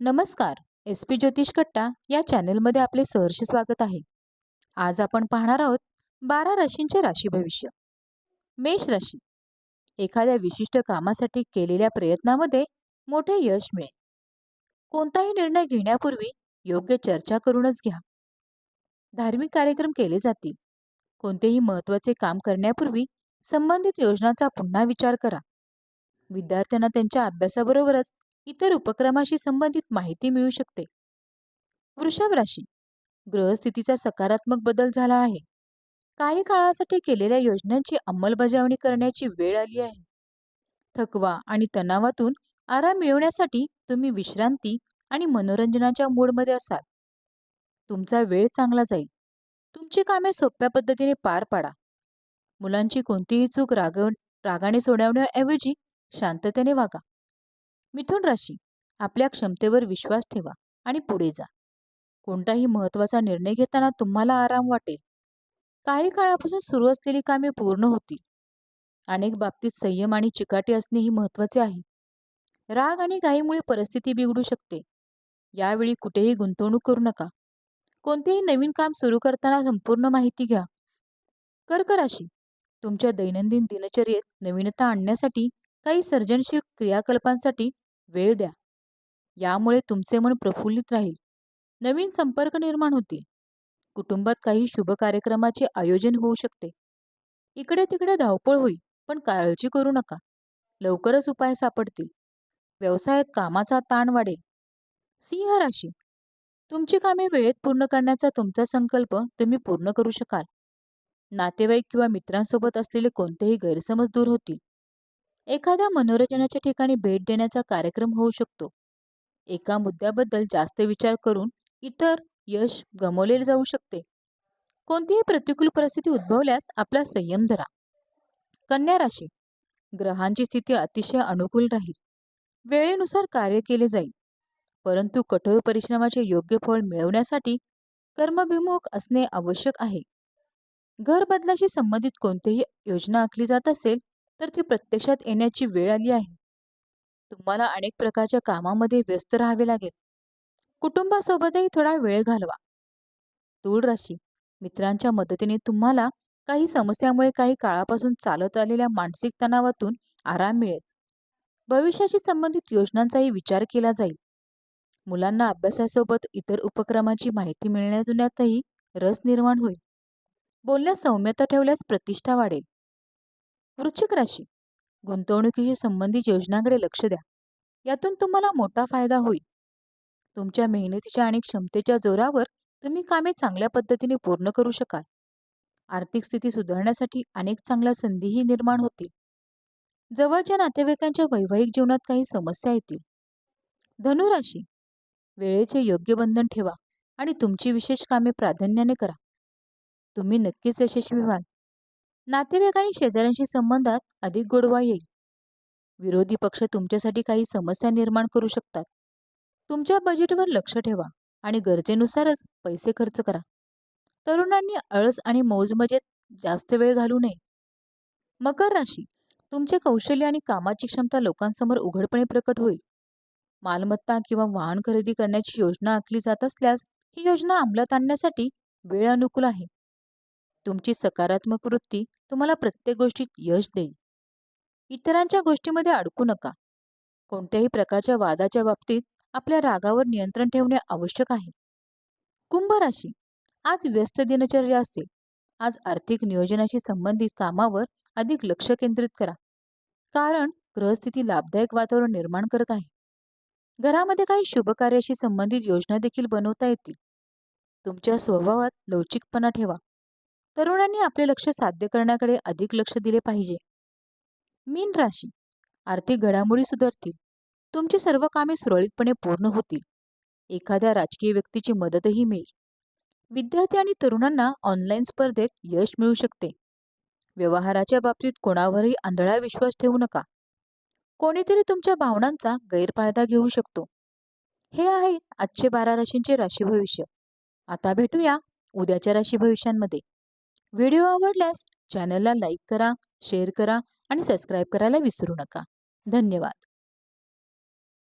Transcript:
नमस्कार S P ज्योतिष कट्टा या चॅनलमध्ये आपले सहर्ष स्वागत आहे. आज आपण पाहणार आहोत बारा राशींचे राशी भविष्य. मेष राशी. एखाद्या विशिष्ट कामासाठी केलेल्या प्रयत्नामध्ये मोठे यश मिळेल. कोणताही निर्णय घेण्यापूर्वी योग्य चर्चा करूनच घ्या. धार्मिक कार्यक्रम केले जातील. कोणतेही महत्त्वाचे काम करण्यापूर्वी संबंधित योजनांचा पुन्हा विचार करा. विद्यार्थ्यांना त्यांच्या अभ्यासाबरोबरच इतर उपक्रमाशी संबंधित माहिती मिळू शकते. वृषभ राशी ग्रहस्थितीचा सकारात्मक बदल झाला आहे. काही काळासाठी केलेल्या योजनांची अंमलबजावणी करण्याची वेळ आली आहे. थकवा आणि तणावातून आराम मिळवण्यासाठी तुम्ही विश्रांती आणि मनोरंजनाच्या मूडमध्ये असाल. तुमचा वेळ चांगला जाईल. तुमची कामे सोप्या पद्धतीने पार पाडा. मुलांची कोणतीही चूक रागव रागाने सोडवण्याऐवजी शांततेने वागा. मिथुन राशी आपल्या क्षमतेवर विश्वास ठेवा आणि पुढे जा. कोणताही महत्त्वाचा निर्णय घेताना तुम्हाला आराम वाटेल. काही काळापासून सुरू असलेली कामे पूर्ण होतील. अनेक बाबतीत संयम आणि चिकाटी असणे ही महत्त्वाचे आहे. राग आणि घाईमुळे परिस्थिती बिघडू शकते. यावेळी कुठेही गुंतवणूक करू नका. कोणतेही नवीन काम सुरू करताना संपूर्ण माहिती घ्या. कर्क राशी तुमच्या दैनंदिन दिनचर्येत नवीनता आणण्यासाठी काही सर्जनशील क्रियाकल्पांसाठी वेळ द्या. यामुळे तुमचे मन प्रफुल्लित राहील. नवीन संपर्क निर्माण होतील. कुटुंबात काही शुभ कार्यक्रमाचे आयोजन होऊ शकते. इकडे तिकडे धावपळ होईल पण काळजी करू नका. लवकरच उपाय सापडतील. व्यवसायात कामाचा ताण वाढेल. सिंह राशी. तुमची कामे वेळेत पूर्ण करण्याचा तुमचा संकल्प तुम्ही पूर्ण करू शकाल. नातेवाईक किंवा मित्रांसोबत असलेले कोणतेही गैरसमज दूर होतील. एखाद्या मनोरंजनाच्या ठिकाणी भेट देण्याचा कार्यक्रम होऊ शकतो. एका मुद्द्याबद्दल जास्त विचार करून इतर यश गमवले जाऊ शकते. कोणतीही प्रतिकूल परिस्थिती उद्भवल्यास आपला संयम धरा. कन्या राशी. ग्रहांची स्थिती अतिशय अनुकूल राहील. वेळेनुसार कार्य केले जाईल. परंतु कठोर परिश्रमाचे योग्य फळ मिळवण्यासाठी कर्मभिमुख असणे आवश्यक आहे. घर बदलाशी संबंधित कोणतीही योजना आखली जात असेल तर ती प्रत्यक्षात येण्याची वेळ आली आहे. तुम्हाला अनेक प्रकारच्या कामामध्ये व्यस्त राहावे लागेल. कुटुंबासोबतही थोडा वेळ घालवा. तूळ राशी. मित्रांच्या मदतीने तुम्हाला काही समस्यामुळे काही काळापासून चालत आलेल्या मानसिक तणावातून आराम मिळेल. भविष्याशी संबंधित योजनांचाही विचार केला जाईल. मुलांना अभ्यासासोबत इतर उपक्रमाची माहिती मिळण्यातही रस निर्माण होईल. बोलण्यास सौम्यता ठेवल्यास प्रतिष्ठा वाढेल. वृश्चिक राशी. गुंतवणुकीशी संबंधित योजनांकडे लक्ष द्या. यातून तुम्हाला मोठा फायदा होईल. तुमच्या मेहनतीच्या आणि क्षमतेच्या जोरावर तुम्ही कामे चांगल्या पद्धतीने पूर्ण करू शकाल. आर्थिक स्थिती सुधारण्यासाठी अनेक चांगल्या संधीही निर्माण होतील. जवळच्या नातेवाईकांच्या वैवाहिक जीवनात काही समस्या येतील. धनुराशी. वेळेचे योग्य बंधन ठेवा आणि तुमची विशेष कामे प्राधान्याने करा. तुम्ही नक्कीच यशस्वी व्हाल. नातेवाईक आणि शेजाऱ्यांशी संबंधात अधिक गोडवा येईल. विरोधी पक्ष तुमच्यासाठी काही समस्या निर्माण करू शकतात. तुमच्या बजेटवर लक्ष ठेवा आणि गरजेनुसारच पैसे खर्च करा. तरुणांनी आळस आणि मौजमजेत जास्त वेळ घालू नये. मकर राशी तुमचे कौशल्य आणि कामाची क्षमता लोकांसमोर उघडपणे प्रकट होईल. मालमत्ता किंवा वाहन खरेदी करण्याची योजना आखली जात असल्यास ही योजना अंमलात आणण्यासाठी वेळ अनुकूल आहे. तुमची सकारात्मक वृत्ती तुम्हाला प्रत्येक गोष्टीत यश देईल. इतरांच्या गोष्टीमध्ये अडकू नका. कोणत्याही प्रकारच्या वादाच्या बाबतीत आपल्या रागावर नियंत्रण ठेवणे आवश्यक आहे. कुंभ राशी. आज व्यस्त दिनचर्या असेल. आज आर्थिक नियोजनाशी संबंधित कामावर अधिक लक्ष केंद्रित करा. कारण ग्रहस्थिती लाभदायक वातावरण निर्माण करत आहे. घरामध्ये काही शुभ कार्याशी संबंधित योजना देखील बनवता येतील. तुमच्या स्वभावात लवचिकपणा ठेवा. तरुणांनी आपले लक्ष साध्य करण्याकडे अधिक लक्ष दिले पाहिजे. मीन राशी. आर्थिक घडामोडी सुधारतील. तुमची सर्व कामे सुरळीतपणे पूर्ण होतील. एखाद्या राजकीय व्यक्तीची मदतही मिळेल. विद्यार्थी आणि तरुणांना ऑनलाईन स्पर्धेत यश मिळू शकते. व्यवहाराच्या बाबतीत कोणावरही आंधळा विश्वास ठेवू नका. कोणीतरी तुमच्या भावनांचा गैरफायदा घेऊ शकतो. हे आहे आजचे बारा राशींचे राशी भविष्य. आता भेटूया उद्याच्या राशी भविष्यांमध्ये. व्हिडिओ आवडल्यास चॅनलला लाईक करा शेअर करा आणि सबस्क्राईब करायला विसरू नका. धन्यवाद.